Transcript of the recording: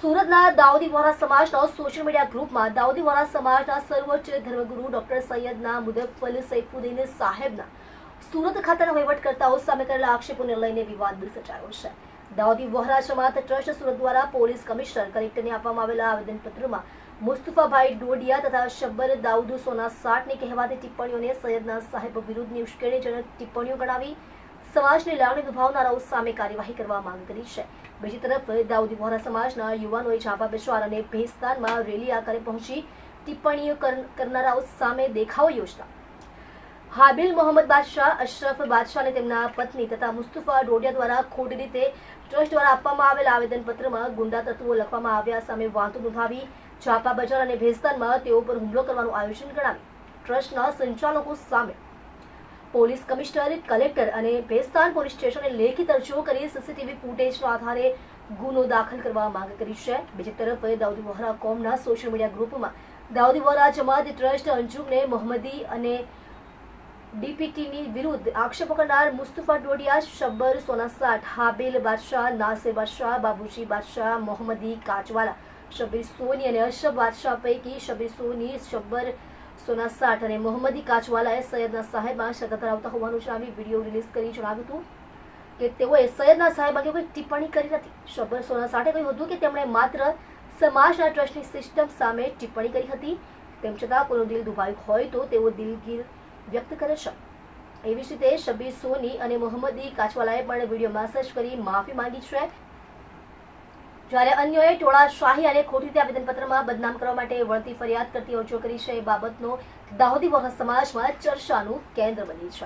સુરતના દાઉદી વોરા સમાજના social media ગ્રુપમાં દાઉદી વોરા સમાજના સર્વોચ્ચ ધર્મગુરુ ડોક્ટર સૈયદના મુદફલ સૈફુદ્દીન સાહેબના સુરત ખાતાના વહીવટકર્તાઓ સામે કરેલા આક્ષેપોને લઈને વિવાદ સર્જાયો છે. દાઉદી વોહરા જમાત ટ્રસ્ટ સુરત દ્વારા પોલીસ કમિશનર કલેક્ટરને આપવામાં આવેલા આવેદનપત્રમાં મુસ્તફાભાઈ ડોડિયા તથા શબ્બર દાઉદ સોના સાટની કહેવાતી ટિપ્પણીઓને સૈયદના સાહેબ વિરુદ્ધની ઉશ્કેરણીજનક ટિપ્પણીઓ ગણાવી સમાજની લાગણી દુભાવનારાઓ સામે કાર્યવાહી કરવા માંગ કરી છે. બીજી તરફ, દાઉદી વોરા સમાજના યુવાનોએ ઝાંપા બેસવાર અને ભેસ્તાનમાં રેલી આકારે પહોંચી ટિપ્પણીઓ કરનારાઓ સામે દેખાવો યોજના હાબિલ મોહમ્મદ બાદશાહ, અશરફ બાદશાહ અને તેમના પત્ની તથા મુસ્તફા ડોડિયા દ્વારા ખોટી રીતે ટ્રસ્ટ દ્વારા આપવામાં આવેલ આવેદનપત્રમાં ગુંડા તત્વો લખવામાં આવ્યા સામે વાંધો નોંધાવી ઝાપા બજાર અને ભેસ્તાનમાં તેઓ પર હુમલો કરવાનું આયોજન ગણાવ્યું. ટ્રસ્ટના સંચાલકો સામે પોલીસ કમિશનર, કલેક્ટર અને ભેસ્તાન પોલીસ સ્ટેશને લેખિત અરજીઓ કરી સીસીટીવી ફૂટેજના આધારે ગુનો દાખલ કરવા માંગ કરી છે. બીજી તરફ, દાઉદી વોહરા કોમના સોશિયલ મીડિયા ગ્રુપમાં દાઉદી વોહરા, જમાત ટ્રસ્ટ, અંજુમને મોહમ્મદી અને ડીપીટીની વિરુદ્ધ આક્ષેપો કરનાર મુસ્તફા ડોડિયા, શબ્બર સોના સાઠ હાબિલ બાદશાહ, નાસિર બાદશાહ, બાબુજી બાદશાહ, મોહમ્મદી કાચવાલા શબ્બીર સોની અને અશબ બાદશાહ પૈકી શબ્બીર સોની, શબ્બર સોના સાઠ અને મોહમ્મદી કાચવાલાએ સૈયદના સાહેબમાં સગા ધરાવતા હોવાનું જણાવી વીડિયો રિલીઝ કરી જણાવ્યું હતું કે તેઓએ સૈયદના સાહેબ અંગે કોઈ ટિપ્પણી કરી નથી. શબર સોના સાઠે કહ્યું હતું કે તેમણે માત્ર સમાજના ટ્રસ્ટની સિસ્ટમ સામે ટિપ્પણી કરી હતી. તેમ છતાં કોઈનું દિલ દુભાયું હોય તો તેઓ દિલગીર વ્યક્ત કરે છે. એવી જ રીતે શબીર સોની અને મોહમ્મદી કાચવાલાએ પણ વીડિયો મેસેજ કરી માફી માંગી છે. જ્યારે અન્યોએ ટોળા શાહી અને ખોટી રીતે આવેદનપત્રમાં બદનામ કરવા માટે વળતી ફરિયાદ કરતી અરજીઓ કરી છે એ બાબતનો દાહોદી વખત સમાજમાં ચર્ચાનું કેન્દ્ર બની છે.